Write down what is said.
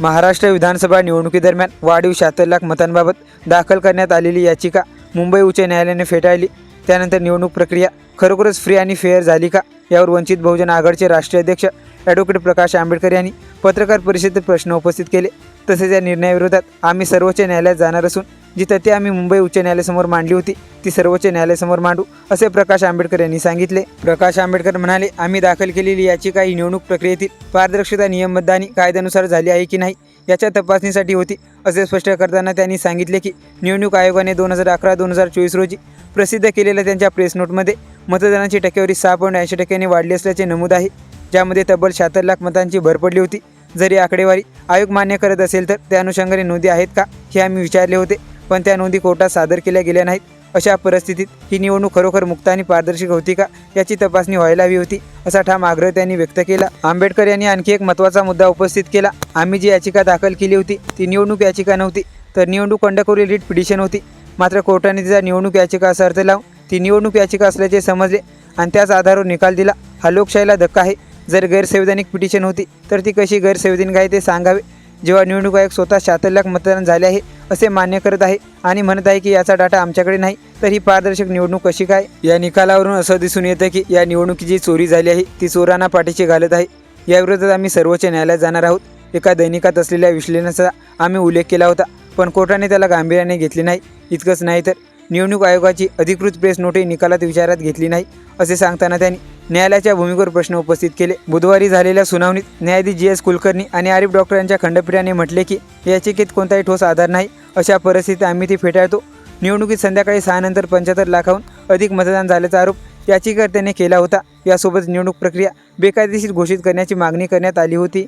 महाराष्ट्र विधानसभा निवडणुकीदरम्यान वाढीव शहात्तर लाख मतांबाबत दाखल करण्यात आलेली याचिका मुंबई उच्च न्यायालयाने फेटाळली. त्यानंतर निवडणूक प्रक्रिया खरोखरच फ्री आणि फेअर झाली का? यावर वंचित बहुजन आघाडीचे राष्ट्रीय अध्यक्ष ॲडव्होकेट प्रकाश आंबेडकर यांनी पत्रकार परिषदेत प्रश्न उपस्थित केले. तसेच या निर्णयाविरोधात आम्ही सर्वोच्च न्यायालयात जाणार असून जी ते आम्ही मुंबई उच्च न्यायालयासमोर मांडली होती ती सर्वोच्च न्यायालयासमोर मांडू असे प्रकाश आंबेडकर यांनी सांगितले. प्रकाश आंबेडकर म्हणाले आम्ही दाखल केलेली याचिका ही निवडणूक प्रक्रियेतील पारदर्शकता नियमबद्ध आणि कायद्यानुसार झाली आहे की नाही याच्या तपासणीसाठी होती. असे स्पष्ट करताना त्यांनी सांगितले की निवडणूक आयोगाने दोन हजार अकरा दोन हजार चोवीस रोजी प्रसिद्ध केलेल्या त्यांच्या प्रेस नोटमध्ये मतदानाची टक्केवारी सहा पॉईंट ऐंशी टक्क्यांनी वाढली असल्याचे नमूद आहे. ज्यामध्ये तब्बल शहात्तर लाख मतांची भर पडली होती. जरी आकडेवारी आयोग मान्य करत असेल तर त्या अनुषंगाने नोंदी आहेत का हे आम्ही विचारले होते. पण त्या नोंदी कोर्टात सादर केल्या गेल्या नाहीत. अशा परिस्थितीत ही निवडणूक खरोखर मुक्त आणि पारदर्शक होती का याची तपासणी व्हायला हवी होती असा ठाम आग्रह त्यांनी व्यक्त केला. आंबेडकर यांनी आणखी एक महत्त्वाचा मुद्दा उपस्थित केला. आम्ही जी याचिका दाखल केली होती ती निवडणूक याचिका नव्हती तर निवडणूक कंडकोरी रीट पिटिशन होती. मात्र कोर्टाने तिचा निवडणूक याचिका असा अर्थ लावून ती निवडणूक याचिका असल्याचे समजले आणि त्याच आधारावर निकाल दिला. हा लोकशाहीला धक्का आहे. जर गैरसंवैधानिक पिटिशन होती तर ती कशी गैरसंवैधानिक आहे ते सांगावे. जेव्हा निवडणूक आयोग स्वतः शहात्तर लाख मतदान झाले आहे असे मान्य करत आहे आणि म्हणत आहे की याचा डाटा आमच्याकडे नाही तर ही पारदर्शक निवडणूक कशी काय? या निकालावरून असं दिसून येतं की या निवडणुकीची चोरी झाली आहे ती चोरांना पाठीशी घालत आहे. याविरोधात आम्ही सर्वोच्च न्यायालयात जाणार आहोत. एका दैनिकात असलेल्या विश्लेषणाचा आम्ही उल्लेख केला होता पण कोर्टाने त्याला गांभीर्याने घेतले नाही. इतकंच नाही तर निवडणूक आयोगाची अधिकृत प्रेस नोटही निकालात विचारात घेतली नाही असे सांगताना त्यांनी न्यायालयाच्या भूमिकेवर प्रश्न उपस्थित केले. बुधवारी झालेल्या सुनावणीत न्यायाधीश जी एस कुलकर्णी आणि आरिफ डॉक्टरांच्या खंडपीठाने म्हटले की याचिकेत कोणताही ठोस आधार नाही. अशा परिस्थितीत आम्ही ती फेटाळतो. निवडणुकीत संध्याकाळी सहा नंतर पंच्याहत्तर लाखाहून अधिक मतदान झाल्याचा आरोप याचिकाकर्त्याने केला होता. यासोबत निवडणूक प्रक्रिया बेकायदेशीर घोषित करण्याची मागणी करण्यात आली होती.